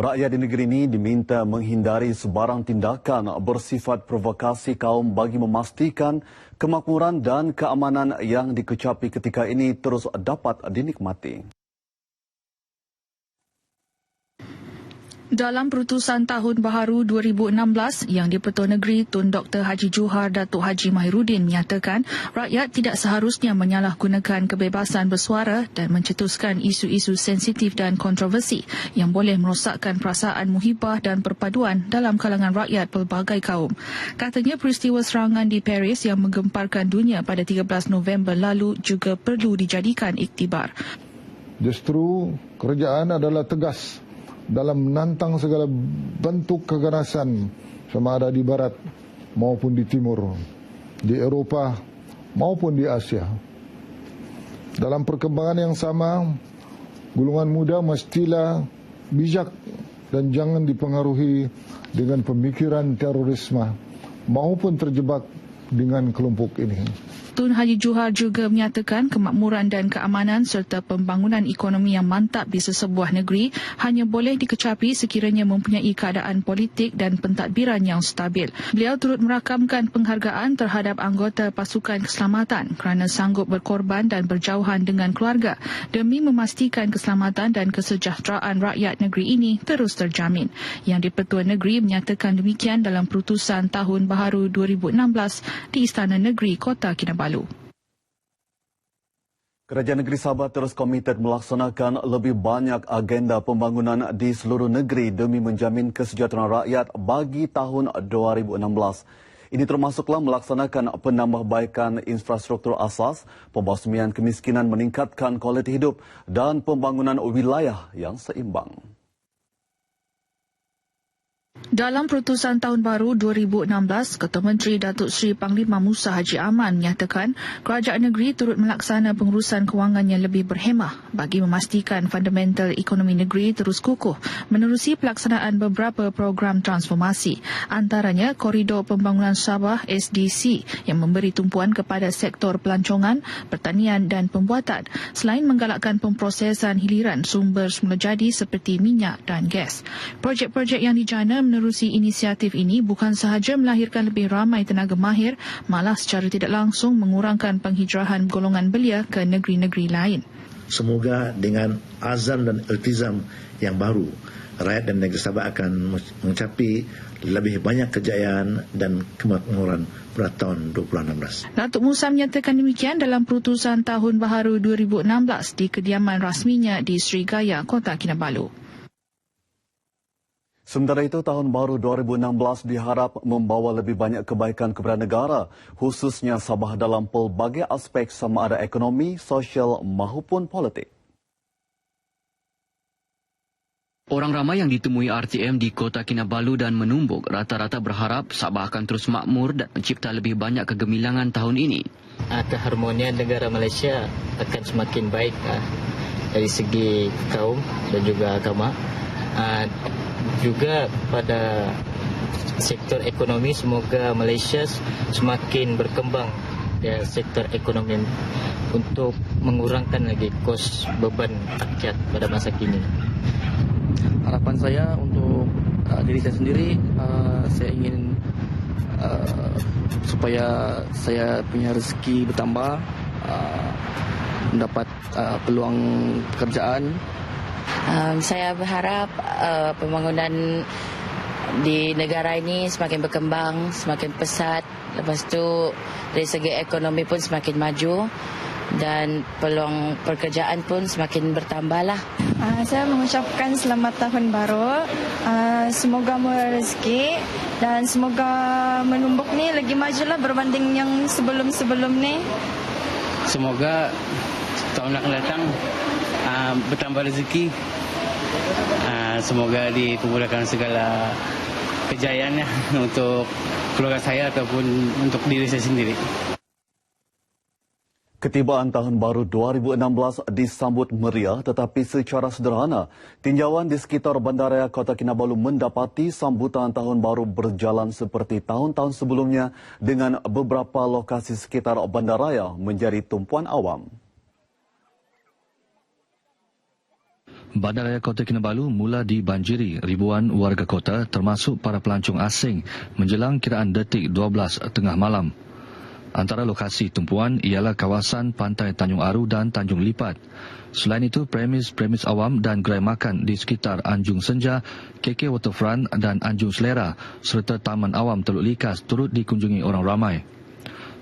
Rakyat di negeri ini diminta menghindari sebarang tindakan bersifat provokasi kaum bagi memastikan kemakmuran dan keamanan yang dikecapi ketika ini terus dapat dinikmati. Dalam perutusan tahun baharu 2016 yang di-Pertua Negeri Tun Dr. Haji Johar Datuk Haji Mahirudin menyatakan rakyat tidak seharusnya menyalahgunakan kebebasan bersuara dan mencetuskan isu-isu sensitif dan kontroversi yang boleh merosakkan perasaan muhibah dan perpaduan dalam kalangan rakyat pelbagai kaum. Katanya peristiwa serangan di Paris yang menggemparkan dunia pada 13 November lalu juga perlu dijadikan iktibar. Justru kerajaan adalah tegas dalam menantang segala bentuk keganasan sama ada di barat maupun di timur, di Eropah maupun di Asia. Dalam perkembangan yang sama, gulungan muda mestilah bijak dan jangan dipengaruhi dengan pemikiran terorisme maupun terjebak dengan kelompok ini. Tun Haji Johar juga menyatakan kemakmuran dan keamanan serta pembangunan ekonomi yang mantap di sesebuah negeri hanya boleh dikecapi sekiranya mempunyai keadaan politik dan pentadbiran yang stabil. Beliau turut merakamkan penghargaan terhadap anggota pasukan keselamatan kerana sanggup berkorban dan berjauhan dengan keluarga demi memastikan keselamatan dan kesejahteraan rakyat negeri ini terus terjamin. Yang di-Pertua Negeri menyatakan demikian dalam perutusan tahun baharu 2016 di Istana Negeri Kota Kinabalu. Balu. Kerajaan Negeri Sabah terus komited melaksanakan lebih banyak agenda pembangunan di seluruh negeri demi menjamin kesejahteraan rakyat bagi tahun 2016. Ini termasuklah melaksanakan penambahbaikan infrastruktur asas, pembasmian kemiskinan meningkatkan kualiti hidup dan pembangunan wilayah yang seimbang. Dalam perutusan tahun baru 2016, Ketua Menteri Datuk Seri Panglima Musa Haji Aman menyatakan kerajaan negeri turut melaksana pengurusan kewangan yang lebih berhemah bagi memastikan fundamental ekonomi negeri terus kukuh menerusi pelaksanaan beberapa program transformasi antaranya koridor pembangunan Sabah SDC yang memberi tumpuan kepada sektor pelancongan, pertanian dan pembuatan selain menggalakkan pemprosesan hiliran sumber semula jadi seperti minyak dan gas. Projek-projek yang dijana menerusi inisiatif ini bukan sahaja melahirkan lebih ramai tenaga mahir, malah secara tidak langsung mengurangkan penghijrahan golongan belia ke negeri-negeri lain. Semoga dengan azam dan iltizam yang baru, rakyat dan negeri Sabah akan mencapai lebih banyak kejayaan dan kemakmuran pada tahun 2016. Datuk Musa menyatakan demikian dalam perutusan tahun baharu 2016 di kediaman rasminya di Srigaya, Kota Kinabalu. Sementara itu, tahun baru 2016 diharap membawa lebih banyak kebaikan kepada negara, khususnya Sabah dalam pelbagai aspek sama ada ekonomi, sosial maupun politik. Orang ramai yang ditemui RTM di Kota Kinabalu dan Menumbuk rata-rata berharap Sabah akan terus makmur dan mencipta lebih banyak kegemilangan tahun ini. Ah, keharmonian negara Malaysia akan semakin baik ah, dari segi kaum dan juga agama. Juga pada sektor ekonomi semoga Malaysia semakin berkembang ya sektor ekonomi untuk mengurangkan lagi kos beban rakyat pada masa kini. Harapan saya untuk uh, diri saya sendiri uh, saya ingin uh, supaya saya punya rezeki bertambah uh, mendapat uh, peluang pekerjaan Um, saya berharap uh, pembangunan di negara ini semakin berkembang, semakin pesat. Lepas tu dari segi ekonomi pun semakin maju dan peluang pekerjaan pun semakin bertambahlah. Uh, saya mengucapkan selamat tahun baru. Uh, semoga murah rezeki dan semoga menumbuk ni lagi majulah berbanding yang sebelum-sebelum ni. Semoga tahun akan datang uh, bertambah rezeki. Uh, semoga dipermudahkan segala kejayaannya untuk keluarga saya ataupun untuk diri saya sendiri. Ketibaan tahun baru 2016 disambut meriah tetapi secara sederhana. Tinjauan di sekitar Bandaraya Kota Kinabalu mendapati sambutan tahun baru berjalan seperti tahun-tahun sebelumnya dengan beberapa lokasi sekitar Bandaraya menjadi tumpuan awam. Bandaraya Kota Kinabalu mula dibanjiri ribuan warga kota termasuk para pelancong asing menjelang kiraan detik 12 tengah malam. Antara lokasi tumpuan ialah kawasan Pantai Tanjung Aru dan Tanjung Lipat. Selain itu, premis-premis awam dan gerai makan di sekitar Anjung Senja, KK Waterfront dan Anjung Selera serta Taman Awam Teluk Likas turut dikunjungi orang ramai.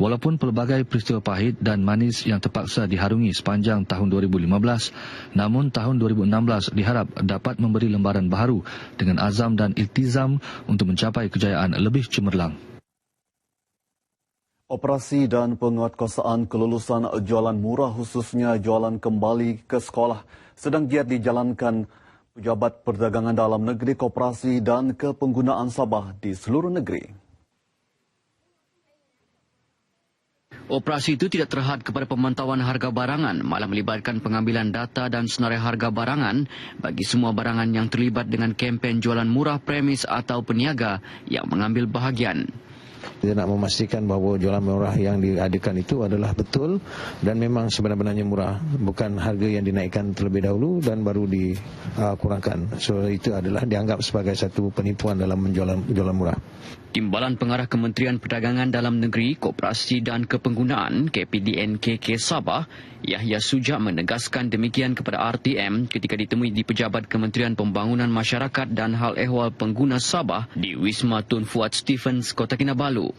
Walaupun pelbagai peristiwa pahit dan manis yang terpaksa diharungi sepanjang tahun 2015, namun tahun 2016 diharap dapat memberi lembaran baharu dengan azam dan iltizam untuk mencapai kejayaan lebih cemerlang. Operasi dan penguatkuasaan kelulusan jualan murah khususnya jualan kembali ke sekolah sedang giat dijalankan Pejabat Perdagangan Dalam Negeri Koperasi dan Kepenggunaan Sabah di seluruh negeri. Operasi itu tidak terhad kepada pemantauan harga barangan, malah melibatkan pengambilan data dan senarai harga barangan bagi semua barangan yang terlibat dengan kempen jualan murah premis atau peniaga yang mengambil bahagian. Kita nak memastikan bahawa jualan murah yang diadakan itu adalah betul dan memang sebenar-benarnya murah. Bukan harga yang dinaikkan terlebih dahulu dan baru dikurangkan. So itu adalah dianggap sebagai satu penipuan dalam menjualan jualan murah. Timbalan Pengarah Kementerian Perdagangan Dalam Negeri, Koperasi dan Kepenggunaan KPDN KK Sabah, Yahya Sujak menegaskan demikian kepada RTM ketika ditemui di Pejabat Kementerian Pembangunan Masyarakat dan Hal Ehwal Pengguna Sabah di Wisma Tun Fuad Stephens, Kota Kinabalu.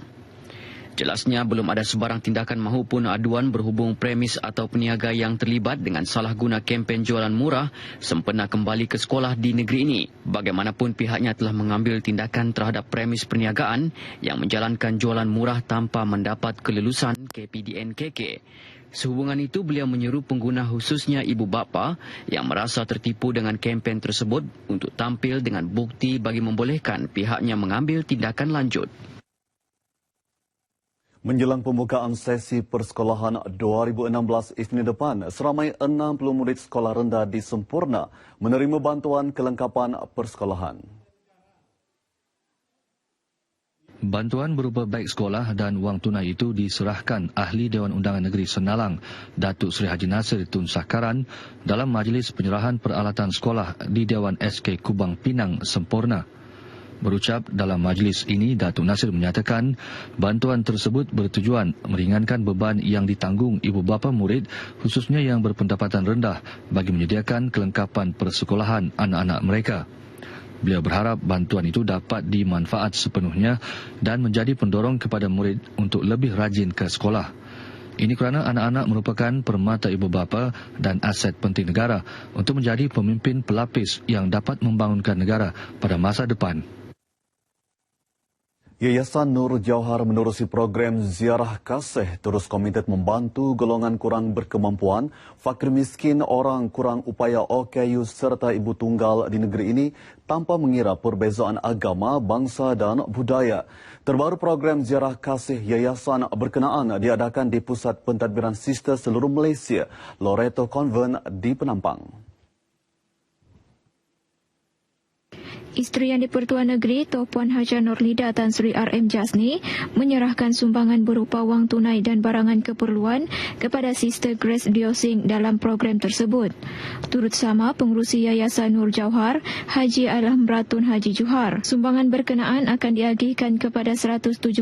Jelasnya belum ada sebarang tindakan mahupun aduan berhubung premis atau peniaga yang terlibat dengan salah guna kempen jualan murah sempena kembali ke sekolah di negeri ini. Bagaimanapun pihaknya telah mengambil tindakan terhadap premis perniagaan yang menjalankan jualan murah tanpa mendapat kelulusan KPDN KK. Sehubungan itu, beliau menyeru pengguna khususnya ibu bapa yang merasa tertipu dengan kempen tersebut untuk tampil dengan bukti bagi membolehkan pihaknya mengambil tindakan lanjut. Menjelang pembukaan sesi persekolahan 2016 Isnin depan, seramai 60 murid sekolah rendah di Sempurna menerima bantuan kelengkapan persekolahan. Bantuan berupa baik sekolah dan wang tunai itu diserahkan Ahli Dewan Undangan Negeri Senalang, Datuk Seri Haji Nasir Tun Sakaran dalam majlis penyerahan peralatan sekolah di Dewan SK Kubang Pinang Sempurna. Berucap dalam majlis ini, Datuk Nasir menyatakan bantuan tersebut bertujuan meringankan beban yang ditanggung ibu bapa murid khususnya yang berpendapatan rendah bagi menyediakan kelengkapan persekolahan anak-anak mereka. Beliau berharap bantuan itu dapat dimanfaat sepenuhnya dan menjadi pendorong kepada murid untuk lebih rajin ke sekolah. Ini kerana anak-anak merupakan permata ibu bapa dan aset penting negara untuk menjadi pemimpin pelapis yang dapat membangunkan negara pada masa depan. Yayasan Nur Jauhar menerusi program ziarah kasih terus komited membantu golongan kurang berkemampuan, fakir miskin, orang kurang upaya OKU serta ibu tunggal di negeri ini tanpa mengira perbezaan agama, bangsa dan budaya. Terbaru program ziarah kasih yayasan berkenaan diadakan di Pusat Pentadbiran Sister seluruh Malaysia, Loreto Convent di Penampang. Isteri Yang di-Pertuan Negeri Tuan Puan Haja Nurlida Tan Sri RM Jasni menyerahkan sumbangan berupa wang tunai dan barangan keperluan kepada Sister Grace Diosing dalam program tersebut. Turut sama pengurusi Yayasan Nur Jauhar Haji Alhamratun Haji Juhar. Sumbangan berkenaan akan diagihkan kepada 175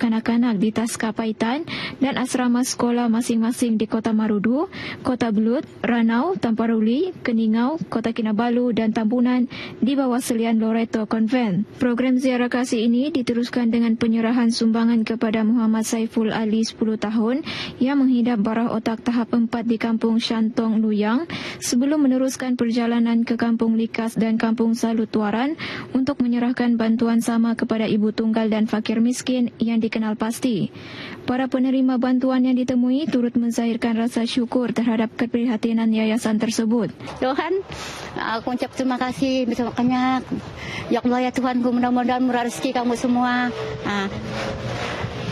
kanak-kanak di Taska Paitan dan asrama sekolah masing-masing di Kota Marudu, Kota Belut, Ranau, Tamparuli, Keningau, Kota Kinabalu dan Tambunan di bawah selian Talian Loreto Convent. Program ziarah kasih ini diteruskan dengan penyerahan sumbangan kepada Muhammad Saiful Ali 10 tahun yang menghidap barah otak tahap 4 di Kampung Shantong Luyang sebelum meneruskan perjalanan ke Kampung Likas dan Kampung Salutuaran untuk menyerahkan bantuan sama kepada ibu tunggal dan fakir miskin yang dikenal pasti. Para penerima bantuan yang ditemui turut menzahirkan rasa syukur terhadap keprihatinan yayasan tersebut. Tuhan, aku ucap terima kasih banyak. Ya Allah ya Tuhan, mudah-mudahan murah rezeki kamu semua. Ha.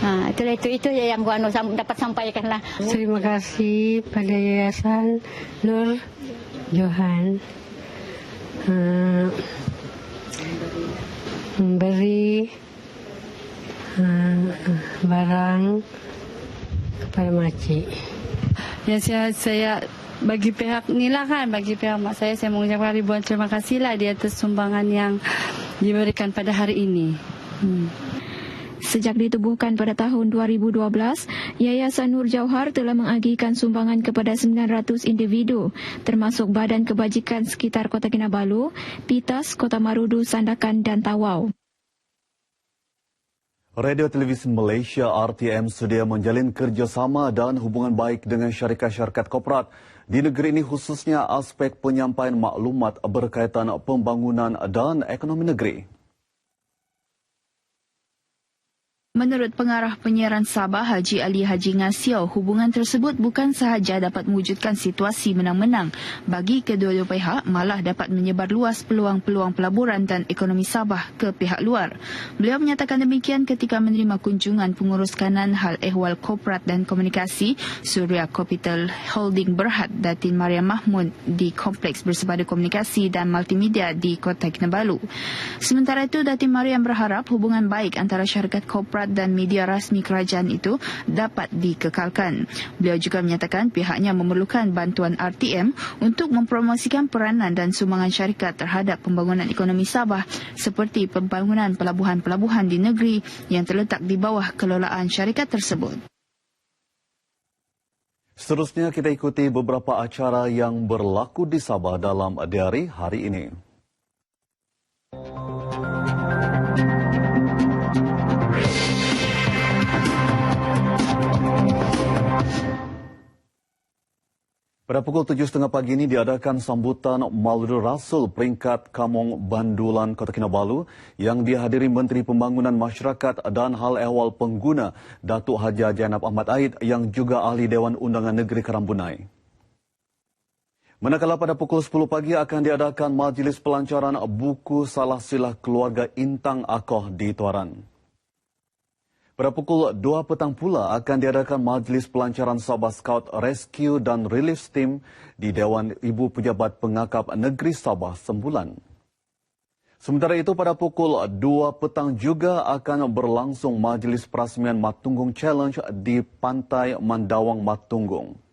Ha, itu, itu, itu yang gua anu, dapat sampaikan lah. Terima kasih pada Yayasan Nur Johan. Uh, memberi uh, barang kepada makcik. Ya saya, saya bagi pihak ni lah kan, bagi pihak mak saya, saya mengucapkan ribuan terima kasih lah di atas sumbangan yang diberikan pada hari ini. Hmm. Sejak ditubuhkan pada tahun 2012, Yayasan Nur Jauhar telah mengagihkan sumbangan kepada 900 individu, termasuk Badan Kebajikan Sekitar Kota Kinabalu, PITAS, Kota Marudu, Sandakan dan Tawau. Radio Televisi Malaysia RTM sedia menjalin kerjasama dan hubungan baik dengan syarikat-syarikat korporat di negeri ini khususnya aspek penyampaian maklumat berkaitan pembangunan dan ekonomi negeri. Menurut pengarah penyiaran Sabah Haji Ali Haji Ngasio, hubungan tersebut bukan sahaja dapat mewujudkan situasi menang-menang bagi kedua-dua pihak, malah dapat menyebar luas peluang-peluang pelaburan dan ekonomi Sabah ke pihak luar. Beliau menyatakan demikian ketika menerima kunjungan pengurus kanan hal ehwal korporat dan komunikasi Surya Capital Holding Berhad Datin Maria Mahmud di Kompleks Bersepadu Komunikasi dan Multimedia di Kota Kinabalu. Sementara itu, Datin Mariam berharap hubungan baik antara syarikat korporat dan media rasmi kerajaan itu dapat dikekalkan. Beliau juga menyatakan pihaknya memerlukan bantuan RTM untuk mempromosikan peranan dan sumbangan syarikat terhadap pembangunan ekonomi Sabah seperti pembangunan pelabuhan-pelabuhan di negeri yang terletak di bawah kelolaan syarikat tersebut. Seterusnya kita ikuti beberapa acara yang berlaku di Sabah dalam diari hari ini. Pada pukul 7.30 pagi ini diadakan sambutan Maulid Rasul peringkat Kamong Bandulan Kota Kinabalu yang dihadiri Menteri Pembangunan Masyarakat dan Hal Ehwal Pengguna Datuk Haji Jainab Ahmad Aid yang juga ahli Dewan Undangan Negeri Karambunai. Manakala pada pukul 10 pagi akan diadakan majlis pelancaran buku Salah Silah Keluarga Intang Akoh di Tuaran. Pada pukul 2 petang pula akan diadakan majlis pelancaran Sabah Scout Rescue dan Relief Team di Dewan Ibu Pejabat Pengakap Negeri Sabah Sembulan. Sementara itu pada pukul 2 petang juga akan berlangsung majlis perasmian Matunggung Challenge di Pantai Mandawang Matunggung.